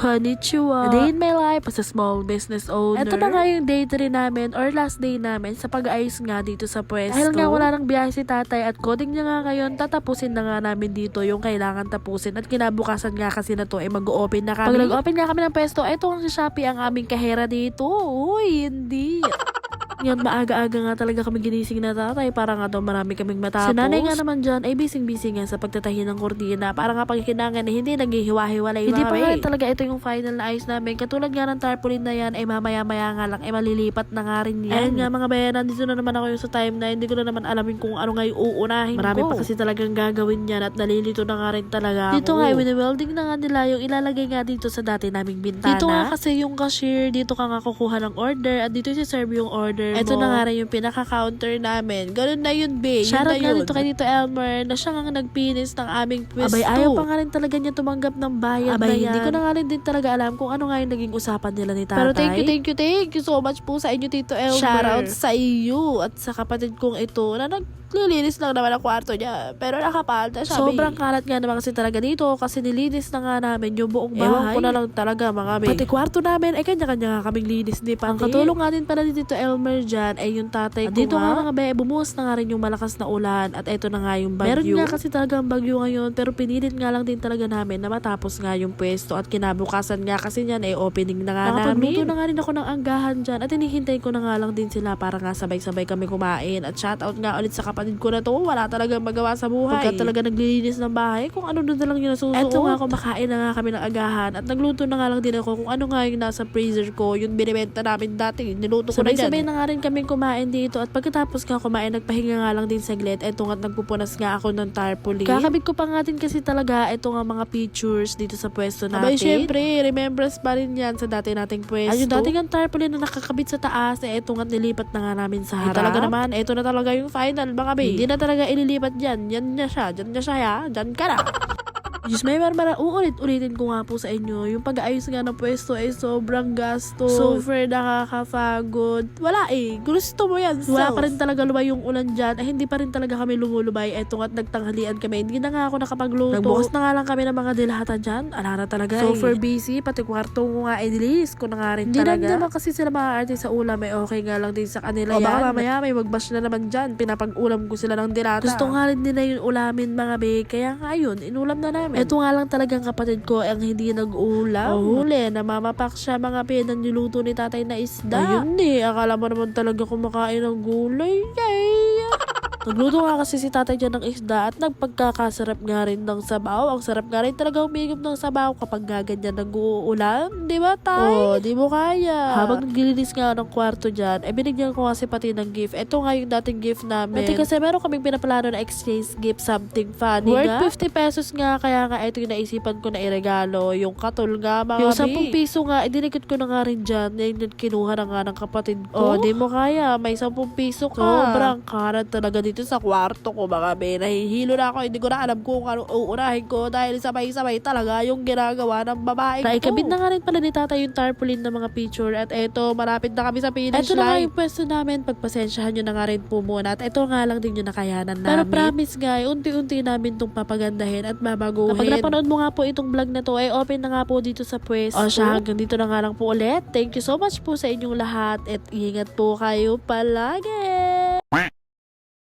Konnichiwa. A day in my life as a small business owner. Ito na nga yung day 3 namin or last day namin sa pag-ayos nga dito sa pwesto. Dahil nga wala nang biyahe si tatay at coding niya nga ngayon, tatapusin na nga namin dito yung kailangan tapusin. At kinabukasan nga kasi na to ay mag-open na kami. Pag nag-open nga kami ng pwesto, eto ang si Shopee ang aming kahera dito. Uy, hindi. Yan, maaga-aga nga talaga kami ginising na tatay para nga daw marami kaming matapos. Si nanay nga naman dyan ay busy-busy nga sa pagtatahi ng kurtina para nga pag kinangan eh, hindi naghihiwa-hiwalay Hindi pa nga talaga ito yung final na ayos namin. Katulad nga ng tarpaulin na yan ay mamaya-maya nga lang ay malilipat na nga rin yan. Ayun nga mga bayanan, dito na naman ako yung sa time na hindi ko na naman alamin kung ano nga yung uunahin Marami ko. pa kasi talagang gagawin yan at nalilito na nga rin talaga Dito ako. nga, wini-welding na nga nila yung ilalagay nga dito sa dati naming bintana. Dito nga kasi yung cashier, dito ka nga kukuha ng order at dito si-serve yung order Ito mo. na nga rin yung pinaka-counter namin. Ganun na yun, be. Shoutout nga dito kay Tito Elmer na siya nga nagpinis ng aming pwesto. Abay, ayaw pa nga rin talaga niya tumanggap ng bayad Abay, na yan. hindi ko na nga rin din talaga alam kung ano nga yung naging usapan nila ni tatay. Pero thank you, thank you, thank you so much po sa inyo, Tito Elmer. Shoutout sa iyo at sa kapatid kong ito na naglilinis lang naman ang kwarto niya. Pero nakapalta siya. Sobrang kalat nga naman kasi talaga dito kasi nilinis na nga namin yung buong bahay. Ewan ko na lang talaga mga be. Pati kwarto namin ay kanya-kanya nga kaming linis ni Pati. Ang katulong nga din pala ni Tito Elmer dyan ay yung tatay At ko dito nga. nga, mga be, bumuhos na nga rin yung malakas na ulan at eto na nga yung bagyo. Meron nga kasi talagang bagyo ngayon pero pinilit nga lang din talaga namin na matapos nga yung pwesto at kinabukasan nga kasi niyan ay opening na nga Nakapagluto namin. na nga rin ako ng anggahan dyan at hinihintay ko na nga lang din sila para nga sabay-sabay kami kumain at shoutout nga ulit sa kapatid ko na to. Wala talagang magawa sa buhay. Pagka talaga naglilinis ng bahay, kung ano doon na lang yung nasusuot. Eto nga, kumakain na nga kami ng agahan at nagluto na nga lang din ako kung ano nga yung nasa freezer ko, yung binibenta namin dati, niluto ko. Sabay-sabay na nga rin kami kumain dito at pagkatapos nga kumain, nagpahinga nga lang din saglit. Eto nga, nagpupunas nga ako ng tarpaulin. Kakabit ko pa nga din kasi talaga ito nga mga pictures dito sa pwesto natin. Abay, syempre, remembrance pa rin yan sa dati nating pwesto. Ay, yung dati nga tarpaulin na nakakabit sa taas, eh, eto nga nilipat na nga namin sa Ay, harap. talaga naman, eto na talaga yung final, mga babe. Hindi na talaga ililipat dyan. Yan na siya. Dyan na siya, ya. Dyan ka na. Diyos may marmara, uulit-ulitin ko nga po sa inyo. Yung pag-ayos nga ng pwesto ay sobrang gasto. Super nakakapagod. Wala eh. Gusto mo yan. Wala pa rin talaga lumay yung ulan dyan. Ay, hindi pa rin talaga kami lumulubay. Eto nga't nagtanghalian kami. Hindi na nga ako nakapagluto. Nagbukas na nga lang kami ng mga dilata dyan. Ala na talaga Super busy. Pati kwarto ko nga, eh, nilinis ko na nga rin Hindi talaga. lang naman kasi sila artist sa ulam. May okay nga lang din sa kanila O, yan. baka mamaya may magbash na naman dyan. Pinapag-ulam ko sila ng dilata. Gusto nga rin nila yung ulamin mga be. Kaya nga yun, inulam na namin. Ito nga lang talagang kapatid ko ang hindi nag-ulam. Oh, huli, namamapak siya mga be ng niluto ni tatay na isda. Ayun eh, akala mo naman talaga kumakain ng gulay. Yay! Nagluto nga kasi si tatay dyan ng isda at nagpagkakasarap nga rin ng sabaw. Ang sarap nga rin talaga umigop ng sabaw kapag nga ganyan nag-uulam. Di ba, tay? Oo, di mo kaya. Habang naglilinis nga ng kwarto dyan, eh binigyan ko kasi pati ng gift. Ito nga yung dating gift namin. Dati kasi meron kaming pinaplano na exchange gift something funny Worth nga. 50 pesos nga, kaya nga ito yung naisipan ko na iregalo. Yung katul nga, mga Yung 10 piso nga, idinikit ko na nga rin dyan. Yung yung kinuha na nga ng kapatid ko. Oh, di mo kaya. May 10 piso ka. Sobrang karat talaga dito sa kwarto ko, mga be. Nahihilo na ako. Hindi ko na alam kung ano uunahin ko dahil sabay-sabay talaga yung ginagawa ng babae ko. Naikabit na nga rin pala ni tata yung tarpaulin ng mga picture at eto, malapit na kami sa finish Eto na nga line. yung pwesto namin. Pagpasensyahan nyo na nga rin po muna. At eto nga lang din yung nakayanan namin. Pero promise guys, unti-unti namin itong papagandahin at babaguhin. Kapag napanood mo nga po itong vlog na to, ay open na nga po dito sa pwesto. O siya, hanggang dito na nga lang po ulit. Thank you so much po sa inyong lahat at ingat po kayo palagi.